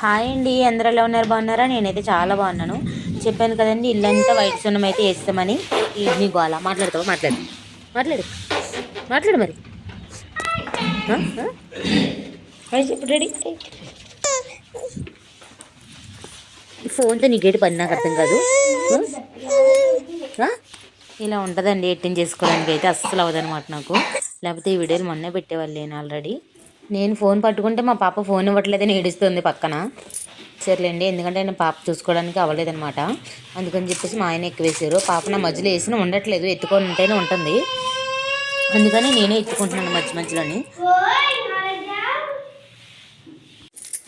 Hi అండి అందరూ ఎలా ఉన్నారు? బాగున్నారా? నేనైతే చాలా బాగున్నాను. చెప్పాను కదండి ఇల్లంతా వైట్ సున్నం అయితే వేస్తామని. ఈ గోళ మాట్లాడతావా? మాట్లాడు. మాట్లాడు. మాట్లాడు మరి. చెప్పు రెడీ? ఫోన్తో నీకేటి పని నాకు అర్థం కాదు. ఇలా ఉంటుందండి ఎట్టింగ్ చేసుకోవడానికి అయితే అస్సలు అవ్వదనమాట నాకు. లేకపోతే ఈ వీడియోలు మొన్నే పెట్టేవాళ్ళు నేను ఆల్రెడీ. నేను ఫోన్ పట్టుకుంటే మా పాప ఫోన్ ఇవ్వట్లేదని ఏడుస్తుంది పక్కన. సర్లేండి ఎందుకంటే నేను పాప చూసుకోవడానికి అవ్వలేదనమాట అందుకని చెప్పేసి మా ఆయన ఎక్కువేసారు పాప నా మధ్యలో వేసిన ఉండట్లేదు ఎత్తుకొని ఉంటేనే ఉంటుంది. అందుకని నేనే ఎత్తుకుంటున్నాను మధ్య మధ్యలోని.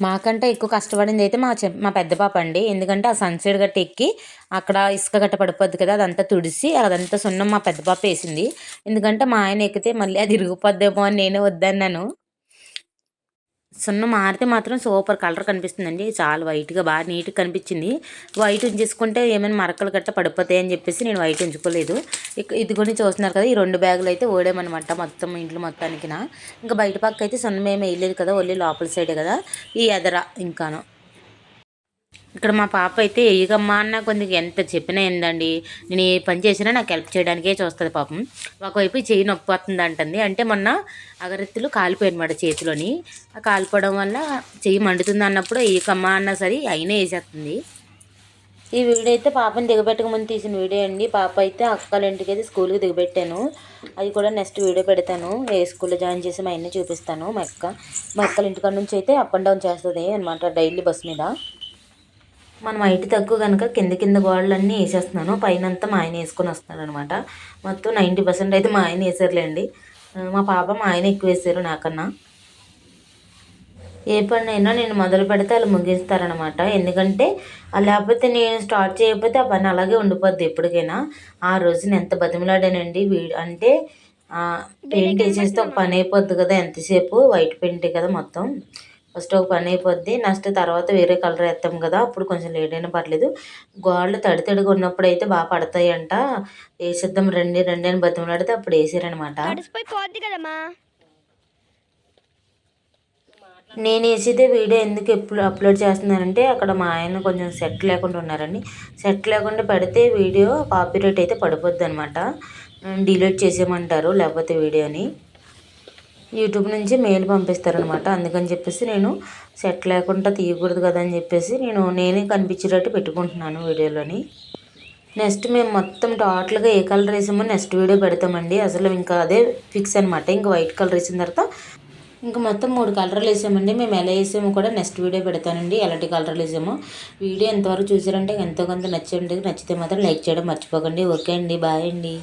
మాకంటే ఎక్కువ కష్టపడింది అయితే మా మా పెద్ద పాప అండి. ఎందుకంటే ఆ సన్సైడ్ గట్ట ఎక్కి అక్కడ ఇసుక గట్ట పడిపోద్ది కదా అదంతా తుడిసి అదంతా సున్నం మా పెద్ద పాప వేసింది. ఎందుకంటే మా ఆయన ఎక్కితే మళ్ళీ అది ఇరిగిపోద్దేమో అని నేనే వద్దన్నాను. సున్నం మారితే మాత్రం సూపర్ కలర్ కనిపిస్తుందండి. చాలా వైట్గా బాగా నీట్గా కనిపించింది. వైట్ ఉంచేసుకుంటే ఏమైనా మరకలు గట్ట పడిపోతాయి అని చెప్పేసి నేను వైట్ ఉంచుకోలేదు. ఇది కొని చూస్తున్నారు కదా ఈ రెండు బ్యాగులు అయితే ఓడామన్నమాట మొత్తం ఇంట్లో మొత్తానికి ఇంకా బయట పక్క అయితే సున్నం ఏమీ వేయలేదు కదా ఓన్లీ లోపల సైడే కదా. ఈ ఎదర ఇంకాను. ఇక్కడ మా పాప అయితే ఎయ్యగమ్మా అన్న కొంచెం ఎంత చెప్పినా ఏందండి? నేను ఏ పని చేసినా నాకు హెల్ప్ చేయడానికే చూస్తుంది పాపం. ఒకవైపు చెయ్యి నొప్పి వస్తుంది అంటుంది. అంటే మొన్న అగరత్తులు కాలిపోయానమాట చేతిలోని. ఆ కాలిపోవడం వల్ల చెయ్యి మండుతుంది అన్నప్పుడు ఏకమ్మా అన్నా సరే అయినా వేసేస్తుంది. ఈ వీడియో అయితే పాపని దిగబెట్టక ముందు తీసిన వీడియో అండి. పాప అయితే అక్కల ఇంటికి అయితే స్కూల్కి దిగబెట్టాను. అది కూడా నెక్స్ట్ వీడియో పెడతాను. ఏ స్కూల్లో జాయిన్ చేసి మా అన్నీ చూపిస్తాను. మా అక్క మా అక్కల ఇంటికాడ నుంచి అయితే అప్ అండ్ డౌన్ చేస్తుంది అనమాట డైలీ బస్ మీద. మనం హైట్ తక్కువ కనుక కింద కింద గోడలన్నీ వేసేస్తున్నాను. పైన అంతా మా ఆయన వేసుకొని వస్తున్నాడు అనమాట మొత్తం నైంటీ పర్సెంట్ అయితే మా ఆయన వేసారులేండి. మా పాప మా ఆయన ఎక్కువ వేసారు నాకన్నా. ఏ పని అయినా నేను మొదలు పెడితే వాళ్ళు ముగిస్తారనమాట ఎందుకంటే లేకపోతే నేను స్టార్ట్ చేయకపోతే ఆ పని అలాగే ఉండిపోద్ది ఎప్పటికైనా. ఆ రోజు నేను ఎంత బతిమలాడానండి. వీ అంటే పెయింట్ వేసేస్తే ఒక పని అయిపోద్ది కదా ఎంతసేపు? వైట్ పెయింటే కదా మొత్తం. ఫస్ట్ ఒక పని అయిపోద్ది. నెక్స్ట్ తర్వాత వేరే కలర్ వేస్తాం కదా అప్పుడు కొంచెం లేట్ అయినా పర్లేదు. గోడలు తడి తడిగా ఉన్నప్పుడు అయితే బాగా పడతాయి అంట వేసేద్దాం రండి రండి అని బతిమలాడితే అప్పుడు వేసారనమాట కదమ్మా. నేను వేసేదే వీడియో ఎందుకు ఎప్పుడు అప్లోడ్ చేస్తున్నానంటే అక్కడ మా ఆయన కొంచెం సెట్ లేకుండా ఉన్నారండి. సెట్ లేకుండా పెడితే వీడియో కాపీరైట్ అయితే పడిపోద్ది అనమాట డిలీట్ చేసేయమంటారు లేకపోతే వీడియోని. యూట్యూబ్ నుంచి మెయిల్ పంపిస్తారనమాట అందుకని చెప్పేసి నేను సెట్ లేకుండా తీయకూడదు కదా అని చెప్పేసి నేను నేనే కనిపించేటట్టు పెట్టుకుంటున్నాను వీడియోలోని. నెక్స్ట్ మేము మొత్తం టోటల్గా ఏ కలర్ వేసామో నెక్స్ట్ వీడియో పెడతామండి. అసలు ఇంకా అదే ఫిక్స్ అనమాట ఇంకా వైట్ కలర్ వేసిన తర్వాత ఇంకా మొత్తం మూడు కలర్లు వేసామండి. మేము ఎలా వేసామో కూడా నెక్స్ట్ వీడియో పెడతానండి. ఎలాంటి కలర్లు వేసామో వీడియో ఎంతవరకు చూసారంటే ఎంతో కొంత నచ్చండి నచ్చితే మాత్రం లైక్ చేయడం మర్చిపోకండి. ఓకే అండి. బాయ్ అండి.